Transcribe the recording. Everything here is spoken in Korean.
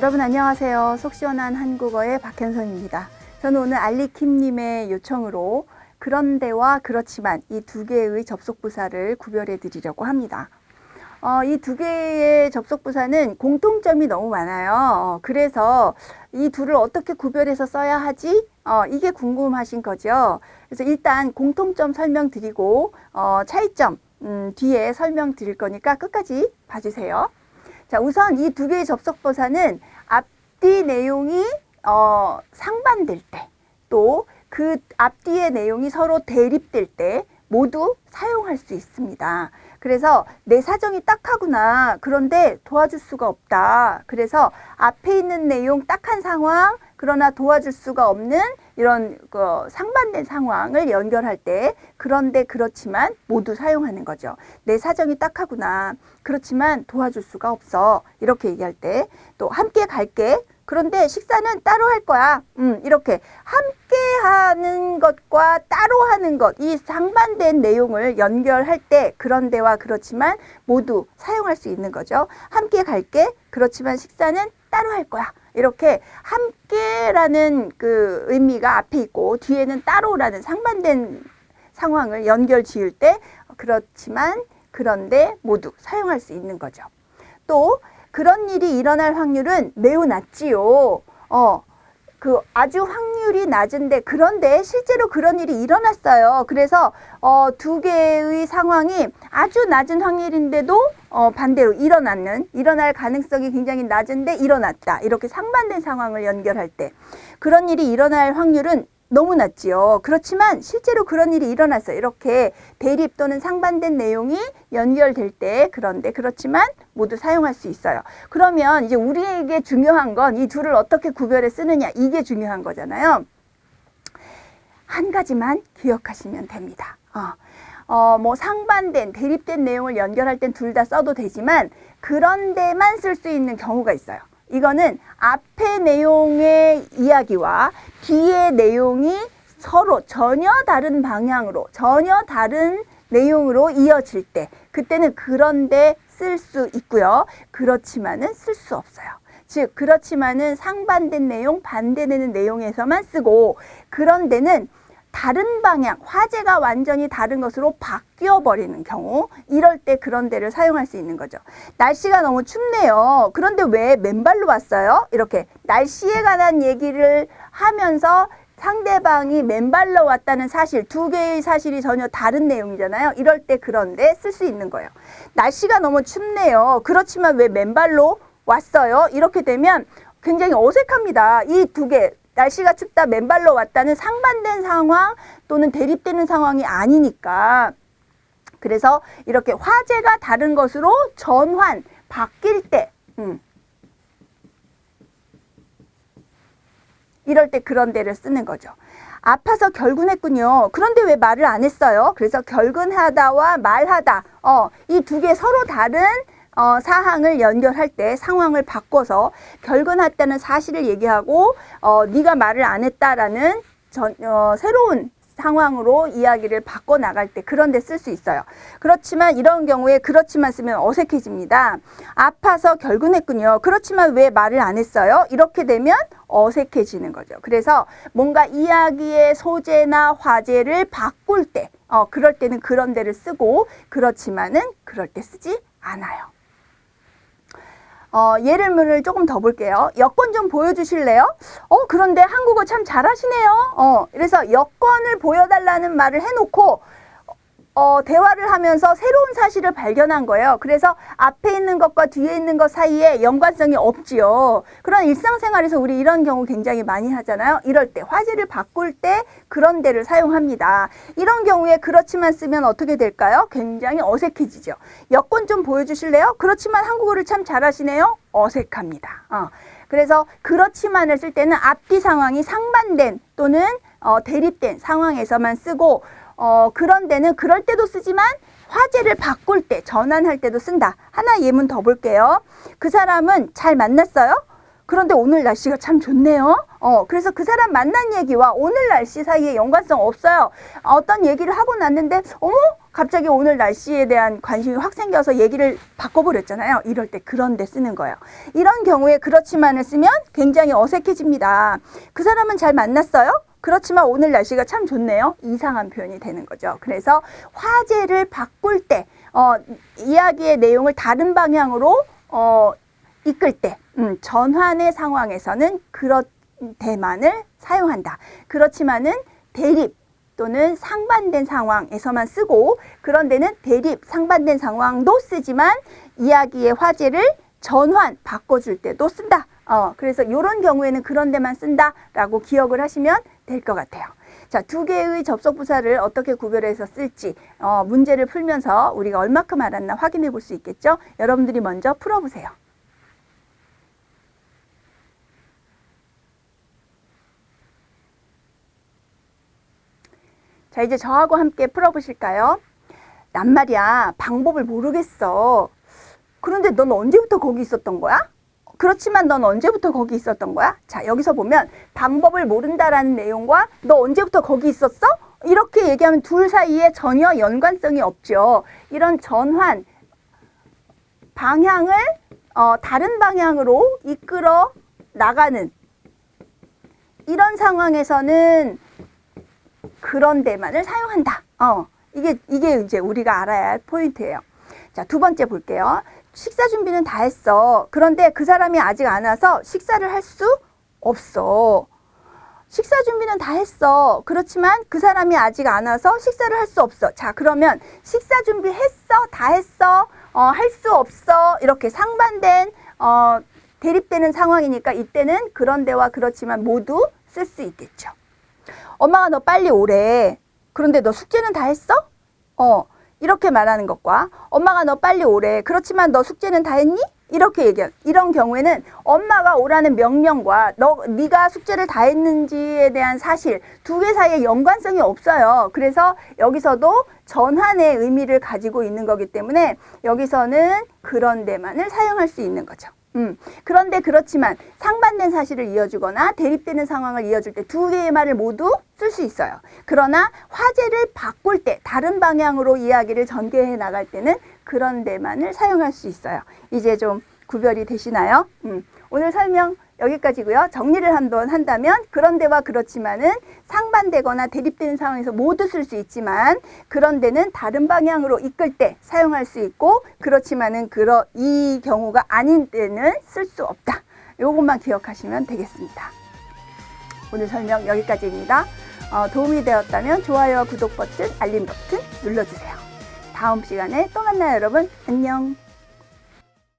여러분 안녕하세요. 속 시원한 한국어의 박현선입니다. 저는 오늘 알리킴님의 요청으로 그런데와 그렇지만 이 두 개의 접속 부사를 구별해 드리려고 합니다. 어, 이 두 개의 접속 부사는 공통점이 너무 많아요. 어, 그래서 이 둘을 어떻게 구별해서 써야 하지? 어, 이게 궁금하신 거죠. 그래서 일단 공통점 설명드리고 어, 차이점 음, 뒤에 설명드릴 거니까 끝까지 봐주세요. 자, 우선 이 두 개의 접속 부사는 앞뒤 내용이 어, 상반될 때, 또 그 앞뒤의 내용이 서로 대립될 때 모두 사용할 수 있습니다. 그래서 내 사정이 딱하구나. 그런데 도와줄 수가 없다. 그래서 앞에 있는 내용 딱한 상황, 그러나 도와줄 수가 없는 이런 그 상반된 상황을 연결할 때 그런데 그렇지만 모두 사용하는 거죠. 내 사정이 딱하구나. 그렇지만 도와줄 수가 없어. 이렇게 얘기할 때 또 함께 갈게. 그런데 식사는 따로 할 거야. 음, 이렇게 함께 하는 것과 따로 하는 것, 이 상반된 내용을 연결할 때 그런데와 그렇지만 모두 사용할 수 있는 거죠. 함께 갈게. 그렇지만 식사는 따로 할 거야. 이렇게 함께라는 그 의미가 앞에 있고 뒤에는 따로라는 상반된 상황을 연결 지을 때 그렇지만 그런데 모두 사용할 수 있는 거죠. 또 그런 일이 일어날 확률은 매우 낮지요. 어, 그 아주 확률이 낮은데 그런데 실제로 그런 일이 일어났어요. 그래서 어, 두 개의 상황이 아주 낮은 확률인데도 어, 반대로 일어났는 일어날 가능성이 굉장히 낮은데 일어났다. 이렇게 상반된 상황을 연결할 때 그런 일이 일어날 확률은 너무 낮지요. 그렇지만 실제로 그런 일이 일어났어요. 이렇게 대립 또는 상반된 내용이 연결될 때 그런데 그렇지만 모두 사용할 수 있어요. 그러면 이제 우리에게 중요한 건 이 둘을 어떻게 구별해 쓰느냐 이게 중요한 거잖아요. 한 가지만 기억하시면 됩니다. 어. 어, 뭐 상반된, 대립된 내용을 연결할 땐 둘 다 써도 되지만 그런 데만 쓸 수 있는 경우가 있어요. 이거는 앞의 내용의 이야기와 뒤의 내용이 서로 전혀 다른 방향으로, 전혀 다른 내용으로 이어질 때, 그때는 그런데 쓸 수 있고요. 그렇지만은 쓸 수 없어요. 즉, 그렇지만은 상반된 내용, 반대되는 내용에서만 쓰고, 그런 데는 다른 방향, 화제가 완전히 다른 것으로 바뀌어 버리는 경우, 이럴 때 그런 데를 사용할 수 있는 거죠. 날씨가 너무 춥네요. 그런데 왜 맨발로 왔어요? 이렇게 날씨에 관한 얘기를 하면서 상대방이 맨발로 왔다는 사실, 두 개의 사실이 전혀 다른 내용이잖아요. 이럴 때 그런데 쓸 수 있는 거예요. 날씨가 너무 춥네요. 그렇지만 왜 맨발로 왔어요? 이렇게 되면 굉장히 어색합니다. 이 두 개, 날씨가 춥다 맨발로 왔다는 상반된 상황 또는 대립되는 상황이 아니니까 그래서 이렇게 화제가 다른 것으로 전환 바뀔 때 음. 이럴 때 그런 데를 쓰는 거죠. 아파서 결근했군요. 그런데 왜 말을 안 했어요? 그래서 결근하다와 말하다 어, 이 두 개 서로 다른 어, 사항을 연결할 때 상황을 바꿔서 결근했다는 사실을 얘기하고 어, 네가 말을 안 했다라는 전, 어, 새로운 상황으로 이야기를 바꿔 나갈 때 그런 데 쓸 수 있어요. 그렇지만 이런 경우에 그렇지만 쓰면 어색해집니다. 아파서 결근했군요. 그렇지만 왜 말을 안 했어요? 이렇게 되면 어색해지는 거죠. 그래서 뭔가 이야기의 소재나 화제를 바꿀 때, 어, 그럴 때는 그런 데를 쓰고 그렇지만은 그럴 때 쓰지 않아요. 어, 예를을 조금 더 볼게요. 여권 좀 보여주실래요? 어, 그런데 한국어 참 잘하시네요. 어, 그래서 여권을 보여달라는 말을 해놓고, 어, 대화를 하면서 새로운 사실을 발견한 거예요. 그래서 앞에 있는 것과 뒤에 있는 것 사이에 연관성이 없지요. 그런 일상생활에서 우리 이런 경우 굉장히 많이 하잖아요. 이럴 때, 화제를 바꿀 때 그런 데를 사용합니다. 이런 경우에 그렇지만 쓰면 어떻게 될까요? 굉장히 어색해지죠. 여권 좀 보여주실래요? 그렇지만 한국어를 참 잘하시네요. 어색합니다. 어. 그래서 그렇지만을 쓸 때는 앞뒤 상황이 상반된 또는 어, 대립된 상황에서만 쓰고 어, 그런 데는 그럴 때도 쓰지만 화제를 바꿀 때, 전환할 때도 쓴다. 하나 예문 더 볼게요. 그 사람은 잘 만났어요? 그런데 오늘 날씨가 참 좋네요. 어, 그래서 그 사람 만난 얘기와 오늘 날씨 사이에 연관성 없어요. 어떤 얘기를 하고 났는데, 어머? 갑자기 오늘 날씨에 대한 관심이 확 생겨서 얘기를 바꿔버렸잖아요. 이럴 때 그런데 쓰는 거예요. 이런 경우에 그렇지만을 쓰면 굉장히 어색해집니다. 그 사람은 잘 만났어요? 그렇지만 오늘 날씨가 참 좋네요. 이상한 표현이 되는 거죠. 그래서 화제를 바꿀 때, 어, 이야기의 내용을 다른 방향으로, 어, 이끌 때, 음, 전환의 상황에서는 그런 대만을 사용한다. 그렇지만은 대립 또는 상반된 상황에서만 쓰고 그런 데는 대립, 상반된 상황도 쓰지만 이야기의 화제를 전환, 바꿔줄 때도 쓴다. 어, 그래서 이런 경우에는 그런 데만 쓴다라고 기억을 하시면 될 것 같아요. 자, 두 개의 접속 부사를 어떻게 구별해서 쓸지 어, 문제를 풀면서 우리가 얼마큼 알았나 확인해 볼 수 있겠죠? 여러분들이 먼저 풀어보세요. 자, 이제 저하고 함께 풀어보실까요? 난 말이야, 방법을 모르겠어. 그런데 넌 언제부터 거기 있었던 거야? 그렇지만 넌 언제부터 거기 있었던 거야? 자, 여기서 보면 방법을 모른다라는 내용과 너 언제부터 거기 있었어? 이렇게 얘기하면 둘 사이에 전혀 연관성이 없죠. 이런 전환, 방향을 어, 다른 방향으로 이끌어 나가는 이런 상황에서는 그런 데만을 사용한다. 어, 이게, 이게 이제 우리가 알아야 할 포인트예요. 자, 두 번째 볼게요. 식사 준비는 다 했어. 그런데 그 사람이 아직 안 와서 식사를 할 수 없어. 식사 준비는 다 했어. 그렇지만 그 사람이 아직 안 와서 식사를 할 수 없어. 자, 그러면 식사 준비 했어? 다 했어? 어, 할 수 없어? 이렇게 상반된, 어, 대립되는 상황이니까 이때는 그런데와 그렇지만 모두 쓸 수 있겠죠. 엄마가 너 빨리 오래. 그런데 너 숙제는 다 했어? 어, 이렇게 말하는 것과 엄마가 너 빨리 오래. 그렇지만 너 숙제는 다 했니? 이렇게 얘기한 이런 경우에는 엄마가 오라는 명령과 너 네가 숙제를 다 했는지에 대한 사실 두 개 사이에 연관성이 없어요. 그래서 여기서도 전환의 의미를 가지고 있는 거기 때문에 여기서는 그런 데만을 사용할 수 있는 거죠. 음, 그런데 그렇지만 상반된 사실을 이어주거나 대립되는 상황을 이어줄 때 두 개의 말을 모두 쓸 수 있어요. 그러나 화제를 바꿀 때 다른 방향으로 이야기를 전개해 나갈 때는 그런 데만을 사용할 수 있어요. 이제 좀 구별이 되시나요? 음, 오늘 설명 여기까지고요. 정리를 한번 한다면 그런데와 그렇지만은 상반되거나 대립되는 상황에서 모두 쓸 수 있지만 그런데는 다른 방향으로 이끌 때 사용할 수 있고 그렇지만은 그러 이 경우가 아닌 때는 쓸 수 없다. 요것만 기억하시면 되겠습니다. 오늘 설명 여기까지입니다. 어, 도움이 되었다면 좋아요와 구독 버튼, 알림 버튼 눌러주세요. 다음 시간에 또 만나요, 여러분. 안녕.